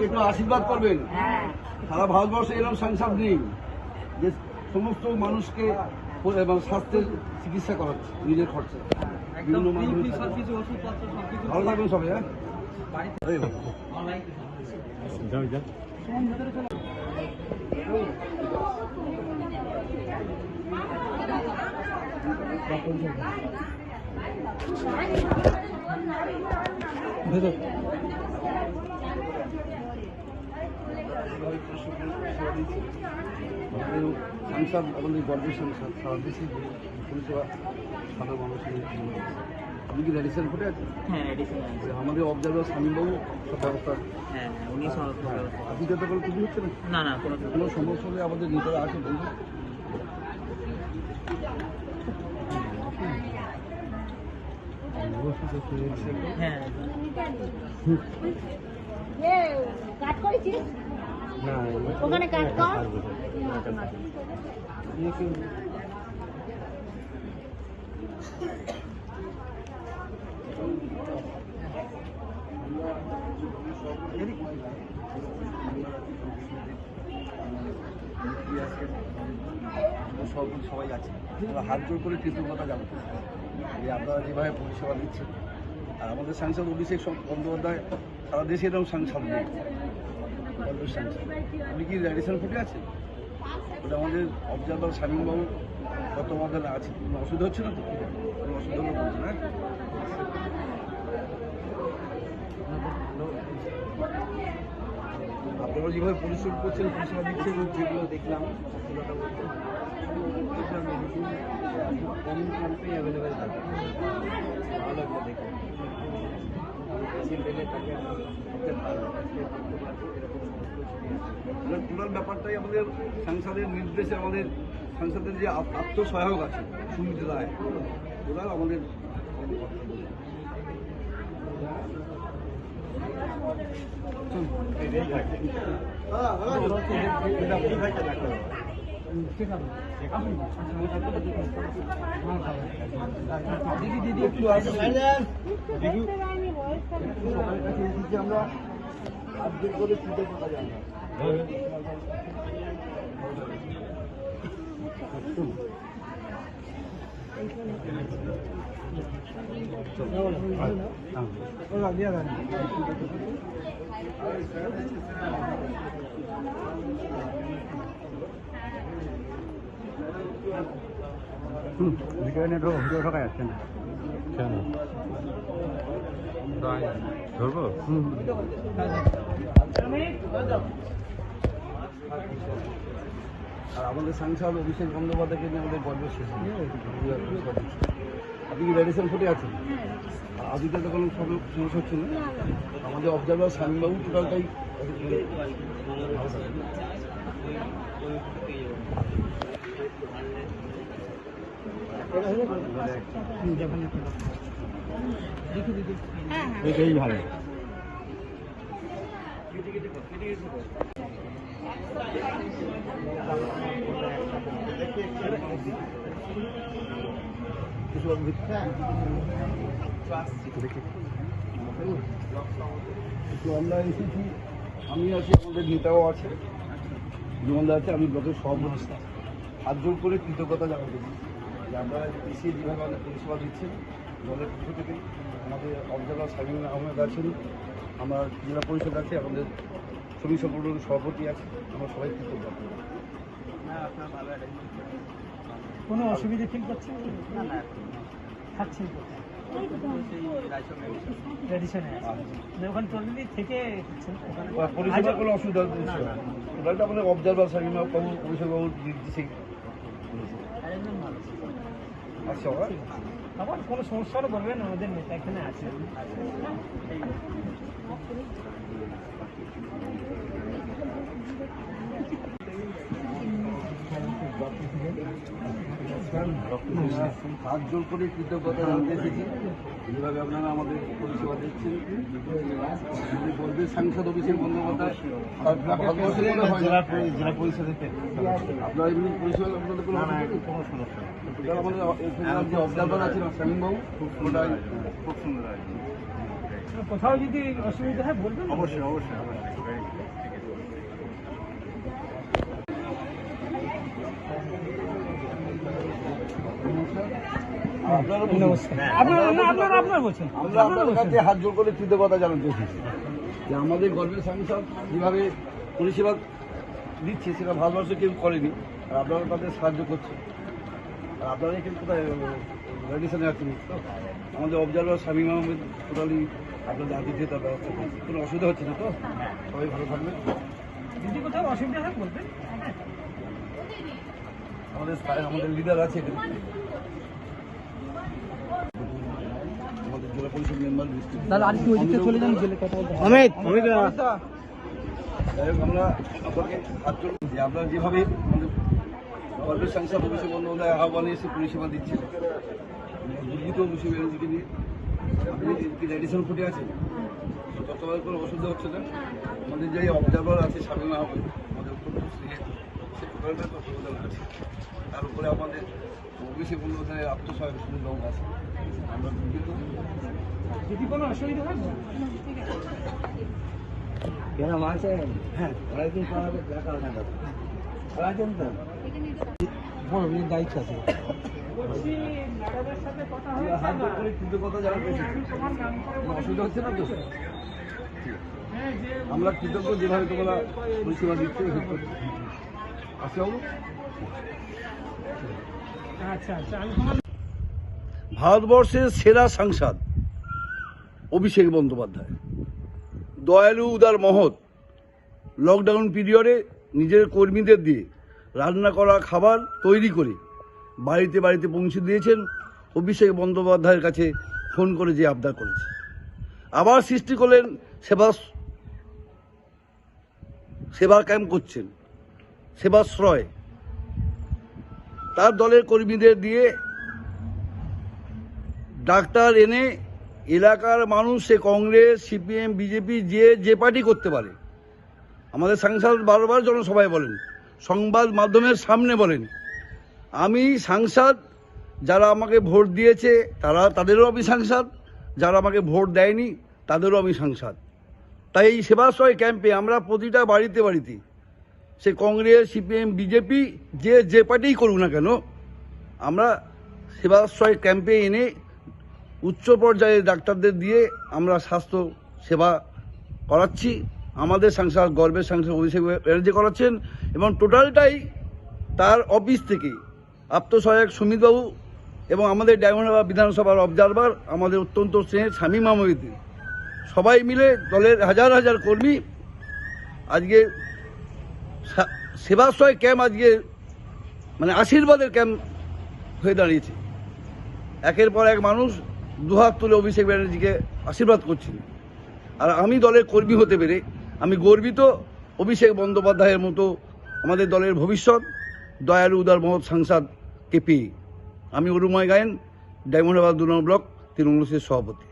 একটু আশীর্বাদ করবেন। সারা ভারতবর্ষে এরকম সাংসদ নেই যে সমস্ত মানুষকে এবং স্বাস্থ্যের চিকিৎসা করাচ্ছে নিজের খরচে। বিভিন্ন মাধ্যমে ভালো থাকবেন সবাই হ্যাঁ? এই ভালো। সাংসদ আমাদের গর্বের সাংসদ সারা দেশে পরিষেবা সাধারণ মানুষের আপনি কি রেডিশন ফুটে আছেন? হ্যাঁ যে আমাদের অবজারভার স্বামীবাবু সব ব্যবস্থা হ্যাঁ উনি সব আপনি যাতে করে কিছু হচ্ছে না না কোনো কোনো সমস্যা হলে আমাদের নেতারা আছে বলবেন হ্যাঁ। কাট করেছিস ওখানে কাট কর। সব সবাই আছে। হাত জোর করে কৃতজ্ঞতা জানাতে যে আপনারা যেভাবে পরিষেবা দিচ্ছেন, আর আমাদের সাংসদ অভিষেক বন্দ্যোপাধ্যায়, সারা দেশে এরকম সাংসদ নেই। সাংসদ। আপনি কি রেডিশন ফুটে আছেন? ওটা আমাদের অবজারভার স্বামীবাবু তত্ত্বাবধানে আছে কোনো অসুবিধা হচ্ছে না তো? কোনো অসুবিধা হলে হ্যাঁ? আপনারা যেভাবে পরিশ্রম করছেন পরিষেবা দিচ্ছেন যেগুলো দেখলাম সেগুলোটা ক্যাম্পে অ্যাভেলেবেল থাকে। টোটাল ব্যাপারটাই আমাদের সাংসদের নির্দেশে আমাদের সাংসদের যে আত- আত্মসহায়ক আছে, সুমিত রায় ওরা আমাদের একটু আসবেন সবার কাছে আমরা আপডেট করে 응, 미간에로 들어가야 되나? 괜찮아. 넓어. 응. আর আমাদের সাংসদ অভিষেক বন্দ্যোপাধ্যায়কে নিয়ে আমাদের গর্ব শেষ। আপনি কি রেডিশন ফুটে আছেন? আদিতে তো কোনো সম- সমস্যা হচ্ছে না। আমাদের অবজারভার স্বামীবাবু টোটালটাই ভালো। আমি আছি আমাদের নেতাও আছে বিমলদা আছে আমি ব্লকের সভাপতি হাত জোর করে কৃতজ্ঞতা জানাতে যে আমরা এসে যেভাবে আমাদের পরিষেবা দিচ্ছেন দলের পক্ষ থেকে আমাদের অবজারভার সাইমিন আহমেদ আছেন আমার জেলা পরিষদ আছে আমাদের শ্রমিক সংগঠনের সভাপতি আছে আমরা সবাই কৃতজ্ঞ। কোনো অসুবিধা ফিল করছেন? না না থাকছেন ট্র্যাডিশনে ওখানে টোটালি থেকে কোনো অসুবিধা টোটালটা আমাদের অবজারভার বাবু আচ্ছা আবার কোনো সমস্যা বলবেন আমাদের নেতা এখানে আছে হাত জোর করে কৃতজ্ঞতা জানাতে এসেছি। যেভাবে আপনারা আমাদের পরিষেবা দিচ্ছেন। গর্বের সাংসদ অভিষেক বন্দ্যোপাধ্যায়। জেলা পরিষদেতে আপনারা এমনি পরিষেবা আপনাদের কোনো সমস্যা আমাদের যে অবজারভার আছেন শামীমবাবু খুব ওটাই খুব সুন্দর। কোথাও যদি অসুবিধা হয় বলবেন। অবশ্যই অবশ্যই অবশ্যই Very good. আর আপনারা বলুন। নমস্কার আপনার আপনার আপনার বলছেন। আমরা আপনাদের কাছে হাত জোর করে কৃতজ্ঞতা জানাতে এসেছি যে আমাদের গর্বের সাংসদ যেভাবে পরিষেবা দিচ্ছে সেটা ভারতবর্ষ কেউ করেনি। আর আপনারা তাদের সাহায্য করছেন। আর আপনারা এখানে কোথায় রেডিশনে আছেন? আমাদের অবজারভার শামীম আহমেদ টোটালি আপনাদের আতিথ্যতার ব্যবস্থা করছে। কোনো অসুবিধা হচ্ছে না তো? সবাই ভালো থাকবেন। যদি কোথাও অসুবিধা হয় বলবেন? আমাদের আমাদের লিডার আছে এখানে আমাদের জেলা পরিষদ মেম্বার তাহলে আর কি ওইদিকে চলে যান জেলে কথা বলতে অমিত! অমিত যাই হোক আমরা আপনাকে হাত যে আপনারা যেভাবে আমাদের সাংসদ অভিষেক বন্দ্যোপাধ্যায় আহ্বানে এসে পরিষেবা দিচ্ছেন দুর্গীত অভিষেক ব্যানার্জিকে নিয়ে আপনি কি রেডিশন ফুটে আছে ততবার কোনো অসুবিধা হচ্ছে না। আমাদের যে অবজারভার আছে স্বামী আহমেদ আমাদের অত্যন্ত স্নেহের সে টোটালটা তো অবদান আছে। তার উপরে আমাদের বন্দ্যোপাধ্যায়ের আত্মসহায়ক বাবু আছে আমরা দুর্গীত যদি কোনো অসুবিধা হয় বলবেন। হ্যাঁ। আড়াইদিন পর হবে দেখা হবে না তো। বড় দায়িত্ব আছে। হাত জানাতে অসুবিধা হচ্ছে না তো? আমরা কৃতজ্ঞ যেভাবে তোমরা পরিষেবা দিচ্ছ ভারতবর্ষের সেরা সাংসদ অভিষেক বন্দ্যোপাধ্যায়। দয়ালু উদার মহৎ। লকডাউন পিরিয়ডে নিজের কর্মীদের দিয়ে রান্না করা খাবার তৈরি করে বাড়িতে বাড়িতে পৌঁছে দিয়েছেন অভিষেক বন্দ্যোপাধ্যায়ের কাছে ফোন করে যে আবদার করেছে। আবার সৃষ্টি করলেন সেবা সেবা ক্যাম্প করছেন। সেবাশ্রয়। তার দলের কর্মীদের দিয়ে ডাক্তার এনে এলাকার মানুষ, সে কংগ্রেস, সিপিএম, বিজেপি, যে যে পার্টি করতে পারে। আমাদের সাংসদ বারবার জনসভায় বলেন, সংবাদ মাধ্যমের সামনে বলেন, আমি সাংসদ, যারা আমাকে ভোট দিয়েছে, তারা, তাদেরও আমি সাংসদ, যারা আমাকে ভোট দেয়নি, তাদেরও আমি সাংসদ। তাই এই সেবাশ্রয় ক্যাম্পে আমরা প্রতিটা বাড়িতে বাড়িতে সে কংগ্রেস, সিপিএম, বিজেপি, যে যে পার্টিই করুক না কেন, আমরা সেবাশ্রয় ক্যাম্পে এনে উচ্চ পর্যায়ের ডাক্তারদের দিয়ে আমরা স্বাস্থ্য সেবা করাচ্ছি। আমাদের সাংসদ, গর্বের সাংসদ অভিষেক ব্যানার্জি করাচ্ছেন এবং টোটালটাই তার অফিস থেকে আত্মসহায়ক সুমিতবাবু এবং আমাদের ডায়মন্ডাবাদ বিধানসভার অবজারভার, আমাদের অত্যন্ত স্নেহের স্বামী মামবিদি সবাই মিলে দলের হাজার হাজার কর্মী আজকে সেবাশ্রয় ক্যাম্প আজকে মানে আশীর্বাদের ক্যাম্প হয়ে দাঁড়িয়েছে। একের পর এক মানুষ দুহাত তুলে অভিষেক ব্যানার্জিকে আশীর্বাদ করছেন আর আমি দলের কর্মী হতে পেরে, আমি গর্বিত অভিষেক বন্দ্যোপাধ্যায়ের মতো আমাদের দলের ভবিষ্যৎ, দয়ালু উদার মহৎ সাংসদকে পেয়ে। আমি অরুময় গায়েন ডায়মন্ডাবাদ দু নম্বর ব্লক তৃণমূলের সভাপতি।